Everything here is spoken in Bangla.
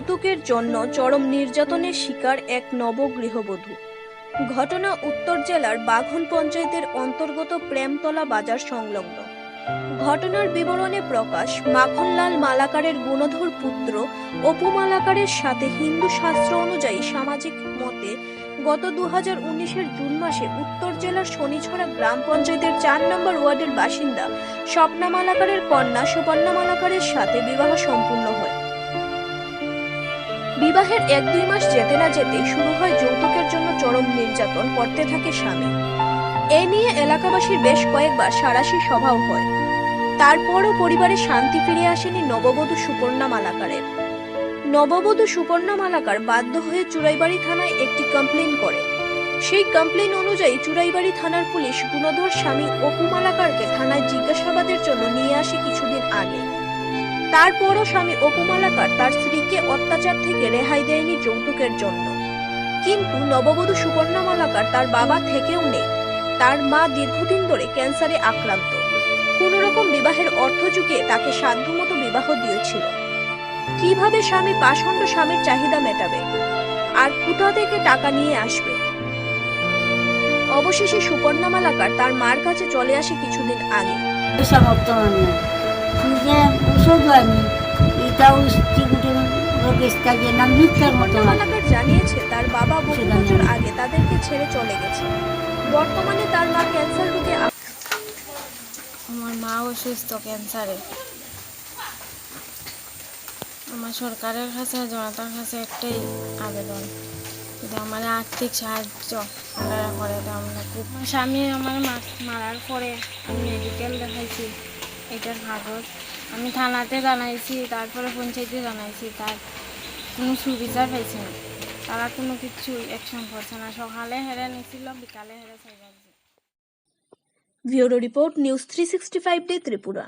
যৌতুকের জন্য চরম নির্যাতনের শিকার এক নবগৃহবধূ। ঘটনা উত্তর জেলার বাঘন পঞ্চায়েতের অন্তর্গত প্রেমতলা বাজার সংলগ্ন। ঘটনার বিবরণে প্রকাশ, মাখনলাল মালাকারের গুণধর পুত্র অপু মালাকারের সাথে হিন্দু শাস্ত্র অনুযায়ী সামাজিক মতে গত দু হাজার জুন মাসে উত্তর জেলার শনিছড়া গ্রাম পঞ্চায়েতের চার নম্বর ওয়ার্ডের বাসিন্দা স্বপ্না মালাকারের কন্যা সুপর্ণা মালাকারের সাথে বিবাহ সম্পূর্ণ হয়। বিবাহের এক দুই মাস যেতে না যেতেই শুরু হয় যৌতুকের জন্য চরম নির্যাতন করতে থাকে স্বামী। এ নিয়ে এলাকাবাসীর বেশ কয়েকবার সারাশি সভাও হয়। তারপরও পরিবারে শান্তি ফিরে আসেনি নববধূ সুপর্ণা মালাকারের। নববধূ সুপর্ণা মালাকার বাধ্য হয়ে চুরাইবাড়ি থানায় একটি কমপ্লেন করে। সেই কমপ্লেন অনুযায়ী চুরাইবাড়ি থানার পুলিশ গুণধর স্বামী অপু মালাকারকে থানায় জিজ্ঞাসাবাদের জন্য নিয়ে আসে কিছুদিন আগে। তারপরও স্বামী অপু মালাকার তার স্ত্রীকে অত্যাচার থেকে রেহাই দেয়নি যৌতুকের জন্য। কিন্তু নববধূ সুপর্ণা মালাকার তার বাবা থেকেও নেই। তার মা দীর্ঘদিন ধরে ক্যান্সারে আক্রান্ত। কোন রকম বিবাহের অর্থ চুকিয়ে তাকে সাধ্যমতো বিবাহ দিয়েছিল। কীভাবে স্বামী পাষণ্ড স্বামীর চাহিদা মেটাবে? আর কোথা থেকে টাকা নিয়ে আসবে? অবশেষে সুপর্ণা মালাকার তার মার কাছে চলে আসে কিছুদিন আগে। সামর্থ্য আমার ওষুধ আনি এটাও চিকুটে রোগের কাজে না মিথ্যার মতো মালাকার জানিয়েছে তার বাবা বহু বছর আগে তাদেরকে ছেড়ে চলে গেছে। বর্তমানে তার মা ক্যান্সার রোগে আমার মা অসুস্থ ক্যান্সারে। আমার সরকারের কাছে জনতার কাছে একটাই আবেদন যদি আমার আর্থিক সাহায্য আপনারা করে আমরা খুব স্বামী আমার মা- মারার পরে আমি মেডিকেল দেখাইছি। এটার কাগজ। আমি থানাতে জানাইছি, তারপরে পঞ্চায়েতে জানাইছি, তার কোনো সুবিধা পাইছি না। তারা কোনো কিছু অ্যাকশন করছে না। সকালে হেরে নিছিল, বিকালে হেরে চাইবার ভিওরো report news three sixty five day Tripura.